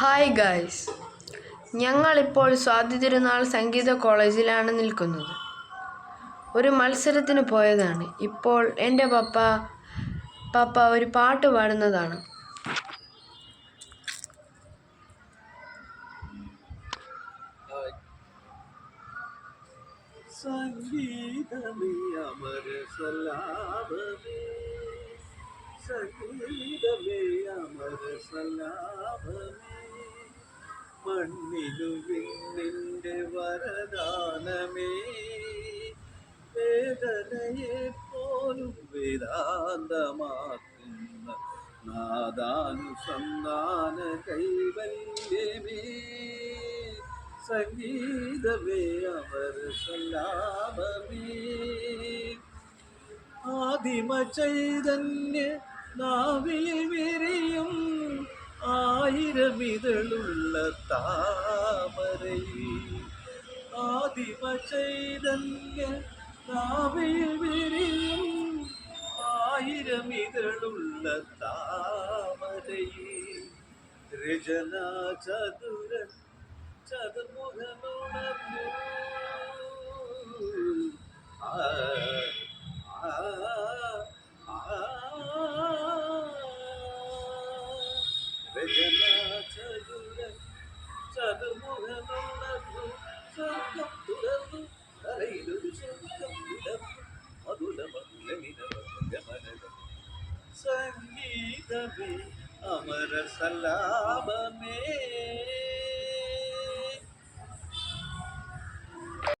Hi guys ഞങ്ങളിപ്പോൾ സ്വാതി തിരുനാൾ സംഗീത കോളേജിലാണ് നിൽക്കുന്നത്. ഒരു മത്സരത്തിന് പോയതാണ്. ഇപ്പോൾ എന്റെ പപ്പ പപ്പ ഒരു പാട്ട് പാടുന്നതാണ്. സംഗീതമേ അമര സലാപമേ സംഗീതമേ അമര സലാപമേ മണ്ണിനു നിന്റെ വരദാനമേ. വേദനയെ പോലും വേദാന്തമാക്കുന്ന നാദാനുസന്ധാന കൈവല്യമേ. സംഗീതമേ അവർ സല്ലാപമേ ആദിമ ചൈതന്യ നാവിൽ വിരിയും ആയിരമിതളുള്ള താമരയിൽ ആദിമ ചൈതന്യ നാവിൽ വിരിയും ആയിരമിതളുള്ള താമരയിൽ രചന ചതുരൻ ചതുർമുഖനുണർന്നു జగమునకు స్వర్గపుడవు అరైదు స్వర్గపుడవు మధుల మధులమిన గమనగ సంగీతమే అమర సలాభమే.